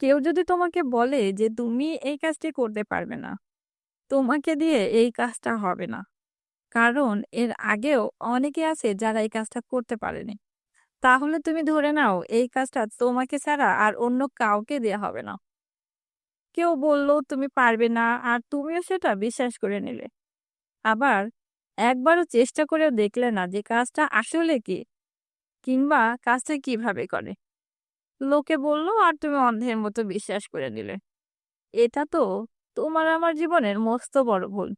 কেউ যদি তোমাকে বলে যে তুমি এই কাজটি করতে পারবে না, তোমাকে দিয়ে এই কাজটা হবে না। কারণ এর আগেও অনেকে আছে যারা এই কাজটা করতে পারেনি। তাহলে তুমি ধরে নাও এই কাজটা তোমাকে ছাড়া আর অন্য কাউকে দেয়া হবে না। কেউ বলল তুমি পারবে না আর তুমিও সেটা বিশ্বাস করে নিলে। আবার একবারও চেষ্টা করেও দেখলে না যে কাজটা আসলে কি? কিংবা কাজটা কীভাবে করে? লোকে বলল, আর তুমি অন্ধের মতো বিশ্বাস করে নিলে। এটা তো তোমার আমার জীবনের মস্ত বড় ভুল।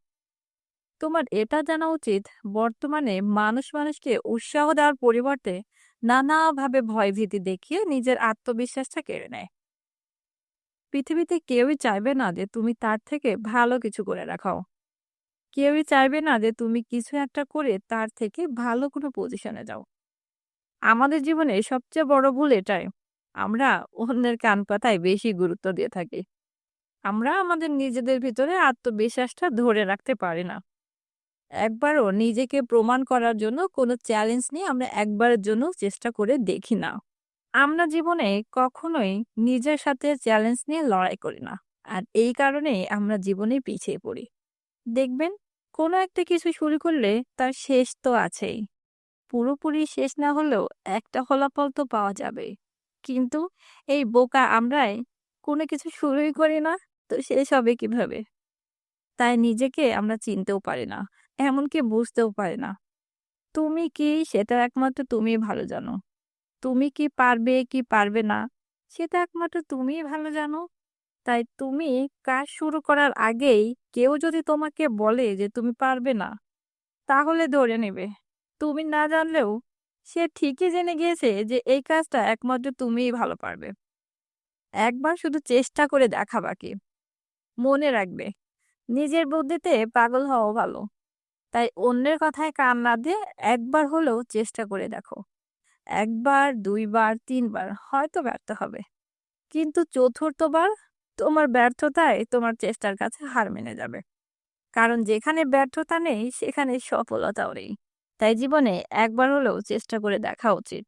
তোমার এটা জানা উচিত, বর্তমানে মানুষ মানুষকে উৎসাহ দেওয়ার পরিবর্তে নানাভাবে ভয়ভীতি দেখিয়ে নিজের আত্মবিশ্বাসটা কেড়ে নেয়। পৃথিবীতে কেউই চাইবে না যে তুমি তার থেকে ভালো কিছু করে রাখাও। কেউই চাইবে না যে তুমি কিছু একটা করে তার থেকে ভালো কোনো পজিশনে যাও। আমাদের জীবনে সবচেয়ে বড় ভুল এটাই। আমরা অন্যের কান পাতায় বেশি গুরুত্ব দিয়ে থাকি। আমরা আমাদের নিজেদের ভিতরে আত্মবিশ্বাসটা ধরে রাখতে পারি না। একবারও নিজেকে প্রমাণ করার জন্য কোনো চ্যালেঞ্জ নিয়ে আমরা একবারের জন্য চেষ্টা করে দেখি না। আমরা জীবনে কখনোই নিজের সাথে চ্যালেঞ্জ নিয়ে লড়াই করি না। আর এই কারণেই আমরা জীবনে পিছিয়ে পড়ি। দেখবেন, কোনো একটা কিছু শুরু করলে তার শেষ তো আছেই। পুরোপুরি শেষ না হলেও একটা ফলাফল তো পাওয়া যাবেই। কিন্তু এই বোকা আমরাই কোনো কিছু শুরুই করি না, তো শেষ হবে কীভাবে? তাই নিজেকে আমরা চিনতেও পারি না, এমনকি বুঝতেও পারি না। তুমি কি সেটা একমাত্র তুমিই ভালো জানো। তুমি কি পারবে কি পারবে না সেটা একমাত্র তুমিই ভালো জানো। তাই তুমি কাজ শুরু করার আগেই কেউ যদি তোমাকে বলে যে তুমি পারবে না, তাহলে ধরে নেবে তুমি না জানলেও সে ঠিকই জেনে গিয়েছে যে এই কাজটা একমাত্র তুমিই ভালো পারবে। একবার শুধু চেষ্টা করে দেখা বাকি। মনে রাখবে নিজের বুদ্ধিতে পাগল হওয়া ভালো। তাই অন্যের কথায় কান না দিয়ে একবার হলেও চেষ্টা করে দেখো। একবার, দুইবার, তিনবার হয়তো ব্যর্থ হবে। কিন্তু চতুর্থবার তোমার ব্যর্থতায় তোমার চেষ্টার কাছে হার মেনে যাবে। কারণ যেখানে ব্যর্থতা নেই সেখানে সফলতাও নেই। তাই জীবনে একবার হলেও চেষ্টা করে দেখা উচিত।